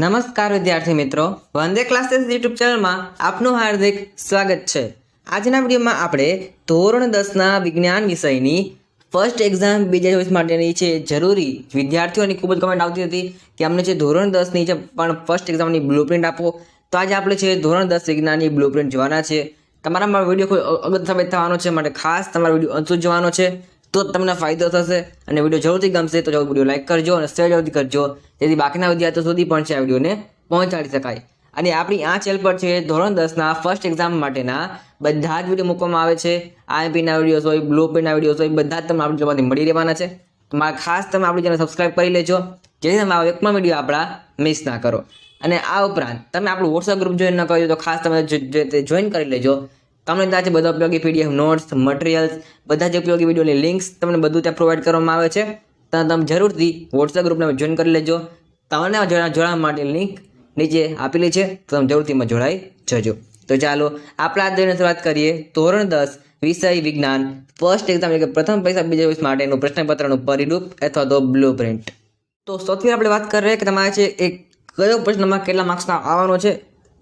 નમસ્કાર વિદ્યાર્થી મિત્રો. વંદે ક્લાસીસ યુટ્યુબ ચેનલમાં આપનું હાર્દિક સ્વાગત છે. આજના વિડીયોમાં આપણે ધોરણ દસના વિજ્ઞાન વિષયની ફર્સ્ટ એક્ઝામ બીજા ચોવીસ માટેની છે જરૂરી વિદ્યાર્થીઓની ખૂબ જ કમેન્ટ આવતી હતી કે અમને છે ધોરણ દસની છે પણ ફર્સ્ટ એક્ઝામની બ્લુપ્રિન્ટ આપો. તો આજે આપણે છે ધોરણ દસ વિજ્ઞાનની બ્લુપ્રિન્ટ જોવાના છે. તમારા વીડિયો કોઈ અગત્ય સાબિત થવાનો છે? માટે ખાસ તમારો વીડિયો અંત જોવાનો છે. તો જ તમને ફાયદો થશે. અને વીડિયો જરૂરથી ગમશે તો જરૂર વીડિયો લાઇક કરજો અને શેર જરૂરથી કરજો. જેથી બાકીના વિદ્યાર્થીઓ સુધી પણ છે આ વિડીયોને પહોંચાડી શકાય. અને આપણી આ ચેનલ પર છે ધોરણ દસના ફર્સ્ટ એક્ઝામ માટેના બધા જ વીડિયો મૂકવામાં આવે છે. આઈએમપીના વિડીયોઝ હોય બ્લુ પ્રિન્ટના વિડીયોઝ હોય, બધા જ તમને આપણી જોવાથી મળી રહેવાના છે. મારા ખાસ તમે આપણી ચેનલ સબસ્ક્રાઈબ કરી લેજો. જેથી તમે એક પણ વીડિયો આપણા મિસ ના કરો. અને આ ઉપરાંત તમે આપણું વોટ્સઅપ ગ્રુપ જોઈન ન કર્યું તો ખાસ તમે જોઈન કરી લેજો. તમને ત્યાં છે બધા ઉપયોગી પીડીએફ નોટ્સ મટીરિયલ્સ બધા જ ઉપયોગી વિડીયોની લિંક્સ તમને બધું ત્યાં પ્રોવાઈડ કરવામાં આવે છે. ત્યાં તમે જરૂરથી વોટ્સએપ ગ્રુપને જોઈન કરી લેજો. તમને જોડાવા માટે લિંક નીચે આપેલી છે. તો તમે જરૂરથી એમાં જોડાઈ જજો. તો ચાલો, આપણે આ જોઈને શરૂઆત કરીએ. ધોરણ દસ, વિષય વિજ્ઞાન. ફર્સ્ટ એક્ઝામ એટલે પ્રથમ પૈસા બીજા વર્ષ માટેનું પ્રશ્નપત્રનું પરિરૂપ અથવા તો બ્લુ પ્રિન્ટ તો સૌથી આપણે વાત કરીએ કે તમારે છે એક કયો પ્રશ્નમાં કેટલા માર્ક્સના આવવાનો છે.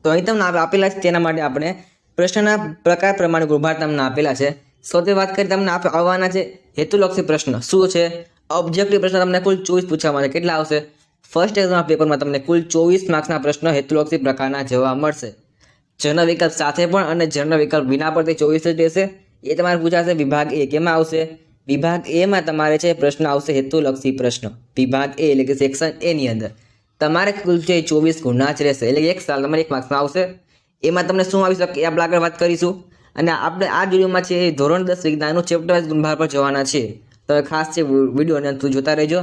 તો અહીં તમને આપેલા છે તેના માટે આપણે પ્રશ્નના પ્રકાર પ્રમાણે ગૃહભાર તમને આપેલા છે. સૌથી વાત કરી તમને આવવાના છે હેતુલક્ષી પ્રશ્ન. શું છે? ઓબ્જેક્ટિવ પ્રશ્ન તમને કુલ ચોવીસ પૂછવામાં છે કેટલા આવશે? ફર્સ્ટ એક્ઝામના પેપરમાં તમને કુલ ચોવીસ માર્ક્સના પ્રશ્નો હેતુલક્ષી પ્રકારના જોવા મળશે. જર્નલ વિકલ્પ સાથે પણ અને જર્નલ વિકલ્પ વિના પરથી ચોવીસ જ રહેશે. એ તમારે પૂછાશે વિભાગ એ કેમાં આવશે? વિભાગ એમાં તમારે છે પ્રશ્ન આવશે હેતુલક્ષી પ્રશ્ન. વિભાગ એ એટલે કે સેક્શન એની અંદર. તમારે કુલ છે ચોવીસ ગુણના જ રહેશે. એટલે એક સાલ તમારે એક માર્ક્સમાં આવશે. એમાં તમને શું આવી શકે આપણે આગળ વાત કરીશું. અને આપણે આ વિડીયોમાં છે ધોરણ દસ વિજ્ઞાનનું ચેપ્ટર વાઇઝ ગુણભાર પર જવાના છે. તો ખાસ છે વિડીયોને તું જોતા રહેજો.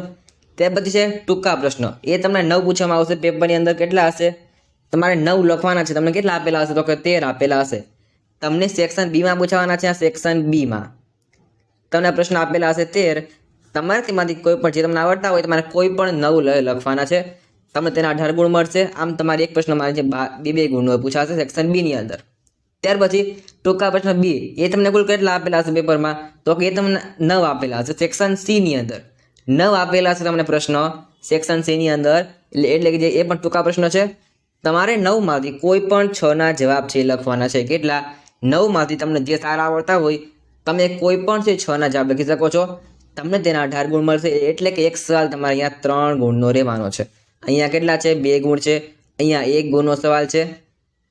ત્યાર પછી છે ટૂંકા પ્રશ્ન. એ તમને નવ પૂછવામાં આવશે. પેપરની અંદર કેટલા હશે? તમારે નવ લખવાના છે. તમને કેટલા આપેલા હશે? તો કે તેર આપેલા હશે. તમને સેક્શન બીમાં પૂછવાના છે. આ સેક્શન બીમાં તમને પ્રશ્ન આપેલા હશે તેર. તમારે તેમાંથી કોઈ પણ જે તમને આવડતા હોય, તમારે કોઈ પણ નવ લખવાના છે. તમને તેના અઢાર ગુણ મળશે. આમ તમારે એક પ્રશ્ન મારે છે, બા- બે ગુણ પૂછાશે સેક્શન બીની અંદર. ત્યાર પછી ટૂંકા પ્રશ્ન બી એ તમને કુલ કેટલા આપેલા હશે પેપરમાં તો કે એ તમને નવ આપેલા હશે સેક્શન સી ની અંદર. નવ આપેલા હશે તમને પ્રશ્ન સેક્શન સી ની અંદર. એટલે એટલે કે જે એ પણ ટૂંકા પ્રશ્ન છે. તમારે નવમાંથી કોઈ પણ છ ના જવાબ છે લખવાના છે. કેટલા? નવમાંથી તમને જે સારા આવડતા હોય, તમે કોઈ પણ છે છ ના જવાબ લખી શકો છો. તમને તેના અઢાર ગુણ મળશે. એટલે કે એક સવાલ તમારે અહીંયા ત્રણ ગુણનો રહેવાનો છે. અહીંયા કેટલા છે? બે ગુણ છે. અહીંયા એક ગુણનો સવાલ છે.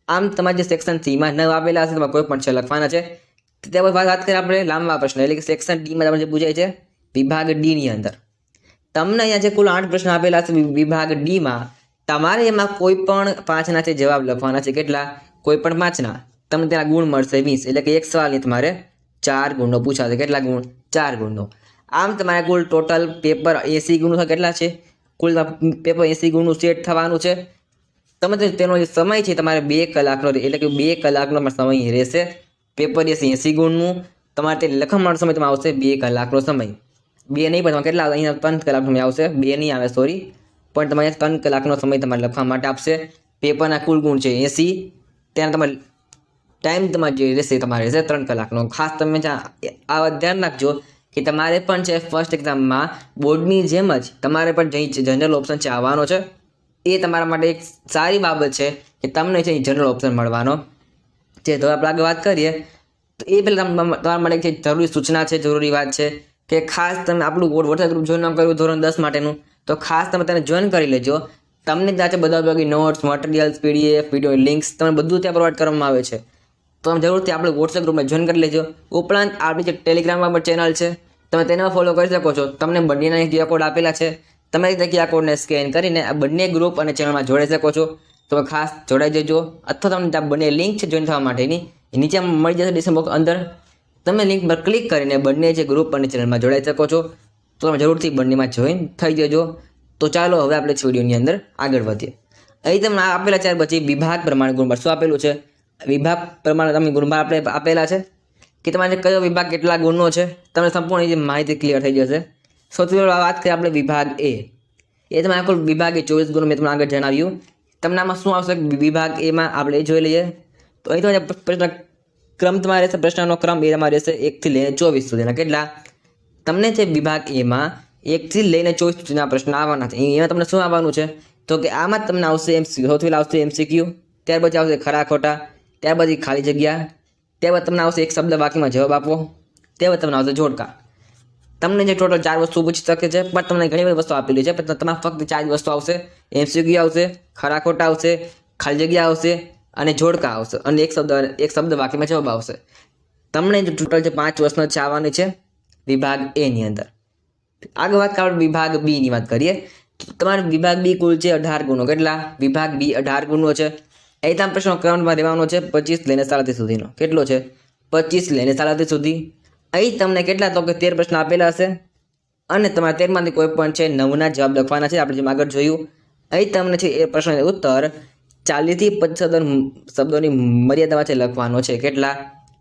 આમ તમારે જે સેક્શન સીમાં નવ આપેલા હશે તમારે કોઈ પણ છે લખવાના છે. ત્યાર પછી વાત કરીએ આપણે લાંબા પ્રશ્ન. એટલે કે સેક્શન ડીમાં તમને જે પૂછાય છે, વિભાગ ડીની અંદર. તમને અહીંયા જે કુલ આઠ પ્રશ્ન આપેલા છે વિભાગ ડીમાં તમારે એમાં કોઈ પણ પાંચના છે, જવાબ લખવાના છે. કેટલા? કોઈ પણ પાંચના. તમને તેના ગુણ મળશે વીસ. એટલે કે એક સવાલની તમારે ચાર ગુણનો પૂછાશે. કેટલા ગુણ? ચાર ગુણનો. આમ તમારે કુલ ટોટલ પેપર એસી ગુણનું કેટલા છે? કુલ પેપર એસી ગુણનું સેટ થવાનું છે. તમે તેનો જે સમય છે તમારે બે કલાકનો એટલે કે બે કલાકનો સમય રહેશે. પેપર એસી એસી ગુણનું તમારે તે લખવાનો સમય તમારે આવશે બે કલાકનો સમય. બે નહીં, પણ કેટલા અહીંયા ત્રણ કલાકનો સમય આવશે? બે નહીં આવે સોરી પણ તમારે ત્રણ કલાકનો સમય તમારે લખવા માટે આપશે. પેપરના કુલ ગુણ છે એસી ત્યાં તમારે ટાઈમ તમારે જે રહેશે તમારે રહેશે ત્રણ કલાકનો. ખાસ તમે જ્યાં આ ધ્યાન રાખજો કે તમારે પણ છે ફર્સ્ટ એક્ઝામમાં બોર્ડની જેમ જ તમારે પણ જે જનરલ ઓપ્શન છે આવવાનો છે. એ તમારા માટે એક સારી બાબત છે કે તમને છે જનરલ ઓપ્શન મળવાનો. જે તો આપણે આગળ વાત કરીએ, તો એ પહેલાં તમારા માટે એક જરૂરી સૂચના છે, જરૂરી વાત છે કે ખાસ તમે આપણું વોટ્સએપ ગ્રુપ જોઈન કર્યું ધોરણ દસ માટેનું, તો ખાસ તમે તેને જોઈન કરી લેજો. તમને ત્યાં બધા ઉપયોગી notes materials PDF video links તમને બધું ત્યાં પ્રોવાઈડ કરવામાં આવે છે. તો તમે જરૂરથી આપણે વોટ્સએપ ગ્રુપમાં જોઈન કરી લેજો. ઉપરાંત આપણી જે ટેલિગ્રામમાં પણ ચેનલ છે, તમે તેમાં ફોલો કરી શકો છો. તમને બંનેના ક્યુઆર કોડ આપેલા છે. તમે તે ક્યુઆર કોડને સ્કેન કરીને આ બંને ગ્રુપ અને ચેનલમાં જોડાઈ શકો છો. તમે ખાસ જોડાઈ જજો. અથવા તમને ત્યાં બંને લિંક છે જોઈન થવા માટેની. નીચે મળી જશે બોક્સ અંદર. તમે લિંક પર ક્લિક કરીને બંને જે ગ્રુપ અને ચેનલમાં જોડાઈ શકો છો. તો તમે જરૂરથી બંનેમાં જોઈન થઈ જજો. તો ચાલો હવે આપણે વિડીયોની અંદર આગળ વધીએ. અહીં તમને આપેલા ચાર પછી વિભાગ પ્રમાણે ગુણભાર શું આપેલું છે? વિભાગ પ્રમાણે તમે ગુણભાર આપણે આપેલા છે. કે તમારે કયો વિભાગ કેટલા ગુણનો છે, તમને સંપૂર્ણ જે માહિતી ક્લિયર થઈ જશે. સૌથી પહેલાં વાત કરીએ આપણે વિભાગ એ એ તમારે કુલ વિભાગ એ ચોવીસ ગુણ મેં તમને આગળ જણાવ્યું. તમને આમાં શું આવશે? વિભાગ એમાં આપણે એ જોઈ લઈએ. તો અહીં તમારે પ્રશ્ન ક્રમ તમારે રહેશે, પ્રશ્નનો ક્રમ એ તમારે રહેશે એકથી લઈને ચોવીસ સુધીના. કેટલા? તમને છે વિભાગ એમાં એકથી લઈને ચોવીસ સુધીના પ્રશ્ન આવવાના છે. એમાં તમને શું આવવાનું છે? તો કે આમાં તમને આવશે એમ સૌથી પહેલાં આવશે એમસીક્યુ ત્યાર પછી આવશે ખરા ખોટા. ત્યાર પછી ખાલી જગ્યા. ત્યારબાદ તમને આવશે એક શબ્દ વાક્યમાં જવાબ આપો ત્યારબાદ તમને આવશે જોડકા. તમને જે ટોટલ ચાર વસ્તુ પૂછી શકે છે, પણ તમને ઘણી બધી વસ્તુ આપેલી છે, પણ તમારે ફક્ત ચાર વસ્તુ આવશે. એમસીક્યુ આવશે, ખરા ખોટા આવશે, ખાલી જગ્યા આવશે અને જોડકા આવશે. અને એક શબ્દ એક શબ્દ વાક્યમાં જવાબ આવશે. તમને જે ટોટલ જે પાંચ વર્ષનો છે, આવવાની છે, વિભાગ એની અંદર. આગળ વાત કરો વિભાગ બીની વાત કરીએ. તમારે વિભાગ બી કુલ છે અઢાર ગુણો. કેટલા? વિભાગ બી અઢાર ગુણો છે. તમે પ્રશ્નો ક્રમમાં રહેવાનો છે પચીસ લઈને સાડત્રીસ સુધીનો. કેટલો છે? પચીસ લઈને સાડત્રીસ સુધી. અહીં તમને કેટલા તો કે તેર પ્રશ્ન આપેલા હશે. અને તમારે તેરમાંથી કોઈ પણ છે નવના જવાબ લખવાના છે. આપણે જેમ આગળ જોયું, અહીં તમને છે એ પ્રશ્નનો ઉત્તર ચાલીસથી પચીસ શબ્દોની મર્યાદામાં છે લખવાનો છે. કેટલા?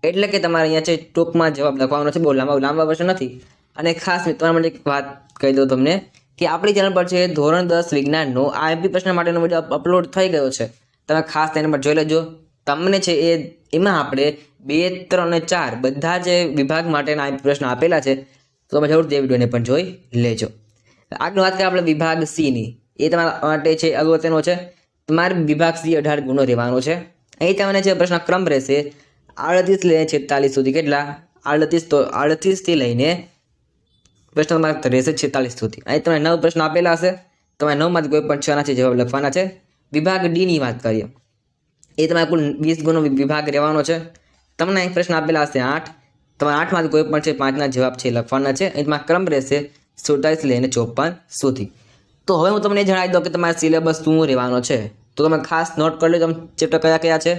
એટલે કે તમારે અહીંયા છે ટૂંકમાં જવાબ લખવાનો છે. બહુ લાંબા લાંબા પ્રશ્ન નથી. અને ખાસ તમારા માટે એક વાત કહી દઉં તમને કે આપણી ચેનલ પર છે ધોરણ દસ વિજ્ઞાનનો આઈએમપી પ્રશ્ન માટેનો વીડિયો અપલોડ થઈ ગયો છે. તમે ખાસ તેના પર જોઈ લેજો. તમને છે એ, એમાં આપણે બે, ત્રણ અને ચાર બધા જે વિભાગ માટેના પ્રશ્ન આપેલા છે, તો તમે જરૂર તે વિડીયોને પણ જોઈ લેજો. આગળ વાત કરીએ આપણે વિભાગ સીની એ તમારા માટે છે અગત્યનો છે. તમારે વિભાગ સી અઢાર ગુનો રહેવાનો છે. અહીં તમને જે પ્રશ્ન ક્રમ રહેશે, આડત્રીસ લઈને છેતાલીસ સુધી કેટલા? આડત્રીસ તો આડત્રીસથી લઈને પ્રશ્ન તમારે રહેશે છેતાલીસ સુધી. અહીં તમને નવ પ્રશ્ન આપેલા હશે. તમે નવમાંથી કોઈ પણ છના છે જવાબ લખવાના છે. વિભાગ ડીની વાત કરીએ. એ તમારે કુલ વીસ ગુણનો વિભાગ રહેવાનો છે. તમને અહીં પ્રશ્ન આપેલા હશે આઠ. તમારે આઠમાંથી કોઈ પણ છે, પાંચના જવાબ છે લખવાના છે. એમાં ક્રમ રહેશે સુડતાલીસ લઈને ચોપન સુધી. તો હવે હું તમને જણાવી દઉં કે તમારા સિલેબસ શું રહેવાનો છે. તો તમે ખાસ નોટ કરી લો તમે ચેપ્ટર કયા કયા છે.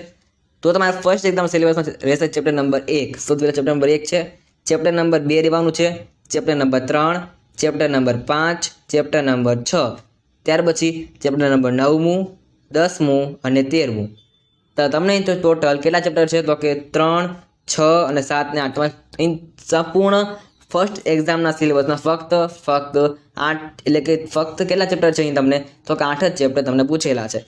તો તમારે ફર્સ્ટ એકદમ સિલેબસમાં રહેશે ચેપ્ટર નંબર એક. સૌથી પહેલાં ચેપ્ટર નંબર એક છે. ચેપ્ટર નંબર બે રહેવાનું છે. ચેપ્ટર નંબર ત્રણ, ચેપ્ટર નંબર પાંચ, ચેપ્ટર નંબર છ. ત્યાર પછી ચેપ્ટર નંબર નવમું દસમું અને તેરમું. તો તમને અહીં તો ટોટલ કેટલા ચેપ્ટર છે? તો કે ત્રણ, છ અને સાત ને અહીં સંપૂર્ણ ફર્સ્ટ એક્ઝામના સિલેબસમાં ફક્ત ફક્ત આઠ, એટલે કે ફક્ત કેટલા ચેપ્ટર છે અહીં તમને? તો કે આઠ જ ચેપ્ટર તમને પૂછેલા છે.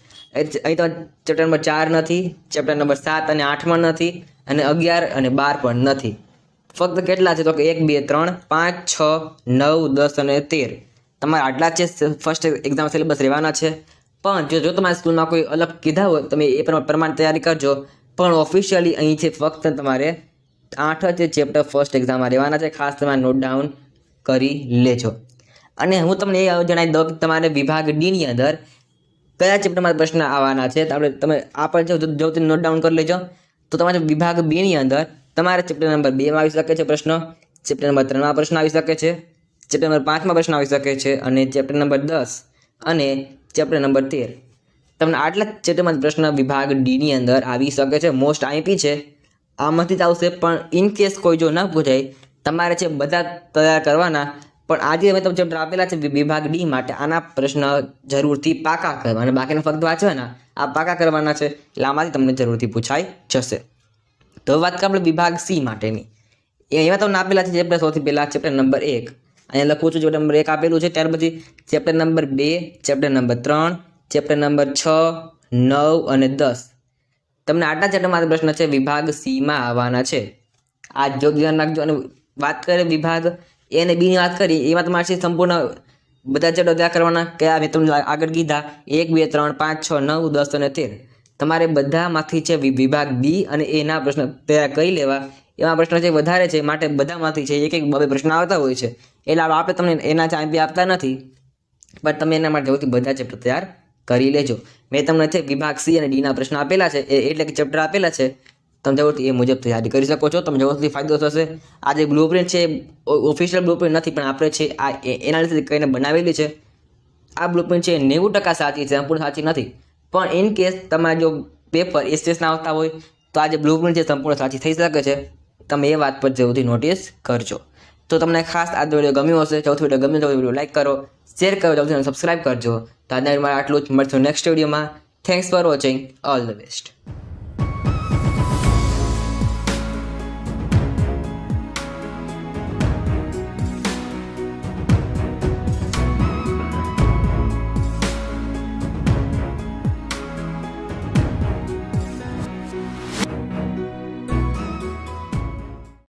અહીં તો ચેપ્ટર નંબર ચાર નથી ચેપ્ટર નંબર સાત અને આઠમાં નથી, અને અગિયાર અને બાર પણ નથી. ફક્ત કેટલા છે? તો કે એક, બે, ત્રણ, પાંચ, છ, નવ, દસ અને તેર. તમારે આટલા છે? ફર્સ્ટ એક્ઝામ સિલેબસ રહેવાના છે. પણ જો જો તમારી સ્કૂલમાં કોઈ અલગ કીધા હોય, તમે એ પ્રમાણે તૈયારી કરજો. પણ ઓફિશિયલી અહીં છે ફક્ત તમારે આઠ જ ચેપ્ટર ફર્સ્ટ એક્ઝામમાં રહેવાના છે. ખાસ તમારે નોટ ડાઉન કરી લેજો. અને હું તમને એ જણાવી દઉં કે તમારે વિભાગ ડીની અંદર કયા ચેપ્ટરમાં પ્રશ્ન આવવાના છે. આપણે તમે આ પણ જો જો તમે નોટ ડાઉન કરી લેજો. તો તમારે વિભાગ બીની અંદર તમારે ચેપ્ટર નંબર બેમાં આવી શકે છે પ્રશ્ન ચેપ્ટર નંબર ત્રણમાં પ્રશ્ન આવી શકે છે ચેપ્ટર નંબર પાંચમાં પ્રશ્ન આવી શકે છે, અને ચેપ્ટર નંબર દસ અને ચેપ્ટર નંબર તેર. તમને આટલા ચેપ્ટરમાં પ્રશ્ન વિભાગ ડીની અંદર આવી શકે છે. મોસ્ટ આઈપી છે. આમાંથી જ આવશે, પણ ઇન કેસ કોઈ જો ન પૂછાય, તમારે છે બધા તૈયાર કરવાના. પણ આજે અમે તમે ચેપ્ટર આપેલા છે વિભાગ ડી માટે. આના પ્રશ્ન જરૂરથી પાકા કરવાના બાકીના ફક્ત વાંચવાના. આ પાકા કરવાના છે. એટલે આમાંથી તમને જરૂરથી પૂછાઈ જશે. તો વાત કરીએ આપણે વિભાગ સી માટેની. એમાં તમને આપેલા છે ચેપ્ટર સૌથી પહેલાં ચેપ્ટર નંબર એક. અહીંયા લખું છું ચેપ્ટર નંબર એક આપેલું છે. ત્યાર પછી ચેપ્ટર નંબર બે ચેપ્ટર નંબર ત્રણ ચેપ્ટર નંબર છ, નવ અને દસ. તમને આટલા ચેપ્ટરમાં પ્રશ્ન છે, વિભાગ સીમાં આવવાના છે. આ જો ધ્યાન રાખજો અને વાત કરીએ વિભાગ એ અને બીની વાત કરી એમાં તમારે સંપૂર્ણ બધા ચેપ્ટર ત્યાં કરવાના કયા મેં તમને આગળ કીધા. એક, બે, ત્રણ, પાંચ, છ, નવ, દસ અને તેર. તમારે બધામાંથી છે વિભાગ બી અને એના પ્રશ્ન તૈયાર કરી લેવા? એમાં પ્રશ્ન છે, વધારે છે, માટે બધામાંથી છે, એક એક બે પ્રશ્ન આવતા હોય છે. એટલે આપણે તમને એના ચાંપી આપતા નથી. પણ તમે એના માટે સૌથી બધા ચેપ્ટર તૈયાર કરી લેજો. મેં તમને છે વિભાગ સી અને ડીના પ્રશ્ન આપેલા છે, એ એટલે કે ચેપ્ટર આપેલા છે, તમે જરૂરથી એ મુજબ તૈયારી કરી શકો છો. તમે જરૂરથી ફાયદો થશે. આ જે બ્લુ છે ઓફિશિયલ બ્લુ પ્રિન્ટ નથી, પણ આપણે છે, આ એનાલિસિસ કરીને બનાવેલી છે. આ બ્લુ છે નેવું ટકા સાચી છે, સંપૂર્ણ સાચી નથી. પણ ઇન કેસ તમારે જો પેપર એસએસના આવતા હોય, તો આ જે બ્લુ છે સંપૂર્ણ સાચી થઈ શકે છે. તમે એ વાત પર જરૂરથી નોટિસ કરજો. તો તમને ખાસ આ વીડિયો ગમ્યો હશે. ચોથો વીડિયો ગમ્યો તો વીડિયો લાઈક કરો શેર કરો ચોથી સબસ્ક્રાઈબ કરજો. તો આજના વિડીયોમાં આટલું જ. મળશું નેક્સ્ટ વિડીયોમાં. Thanks for watching all the best